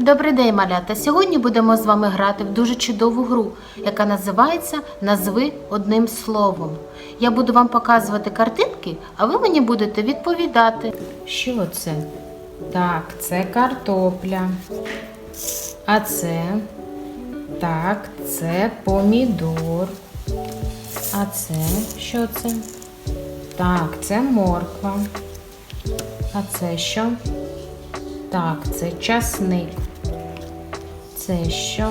Добрий день, малята! Сьогодні будемо з вами грати в дуже чудову гру, яка називається Назви одним словом. Я буду вам показувати картинки, а ви мені будете відповідати. Що це? Так, це картопля. А це? Так, це помідор. А це що це? Так, це морква. А це що? Так, це часник. Це що?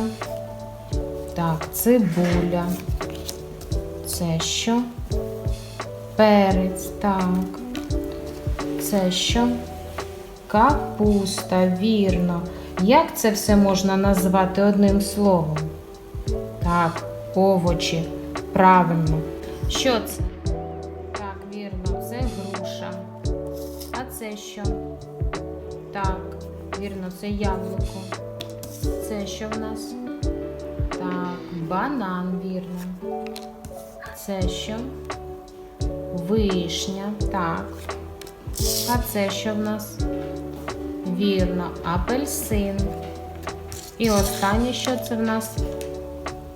Так, цибуля. Це що? Перець, так. Це що? Капуста, вірно. Як це все можна назвати одним словом? Так, овочі. Правильно. Що це? Так, вірно, це груша. А це що? Так, вірно, це яблуко. Це що в нас? Так, банан, вірно. Це що? Вишня, так. А це що в нас? Вірно, апельсин. І останнє, що це в нас?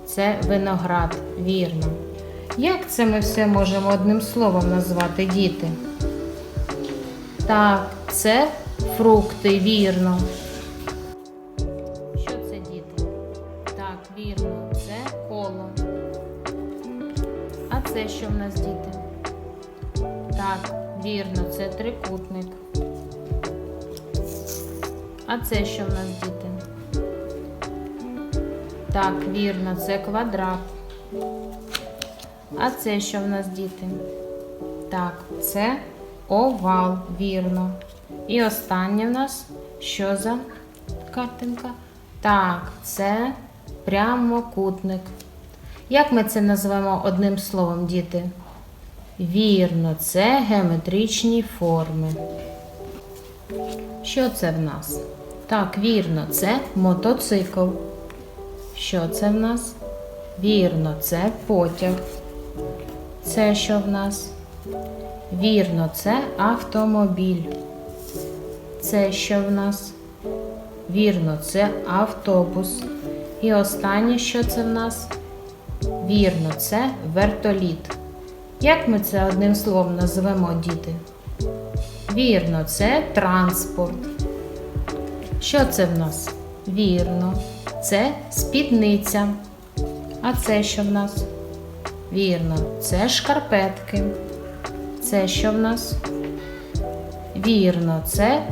Це виноград, вірно. Як це ми все можемо одним словом назвати, діти? Так, це фрукти, вірно. Коло. А це що в нас, діти? Так, вірно, це трикутник. А це що в нас, діти? Так, вірно, це квадрат. А це що в нас, діти? Так, це овал, вірно. І останнє в нас що за картинка? Так, це прямокутник. Як ми це називаємо одним словом, діти? Вірно, це геометричні форми. Що це в нас? Так, вірно, це мотоцикл. Що це в нас? Вірно, це потяг. Це що в нас? Вірно, це автомобіль. Це що в нас? Вірно, це автобус. І останнє, що це в нас? Вірно, це вертоліт. Як ми це одним словом називемо діти? Вірно, це транспорт. Що це в нас? Вірно, це спідниця. А це що в нас? Вірно, це шкарпетки. Це що в нас? Вірно, це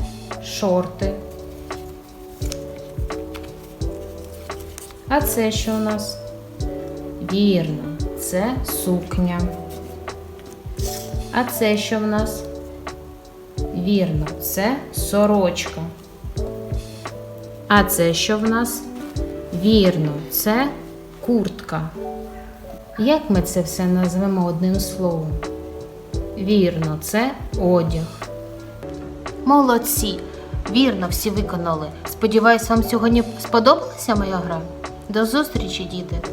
шорти. А це що у нас? Вірно, це сукня. А це що в нас? Вірно, це сорочка. А це що в нас? Вірно, це куртка. Як ми це все назвемо одним словом? Вірно, це одяг. Молодці! Вірно, всі виконали. Сподіваюсь, вам сьогодні сподобалася моя гра. До зустрічі, діти!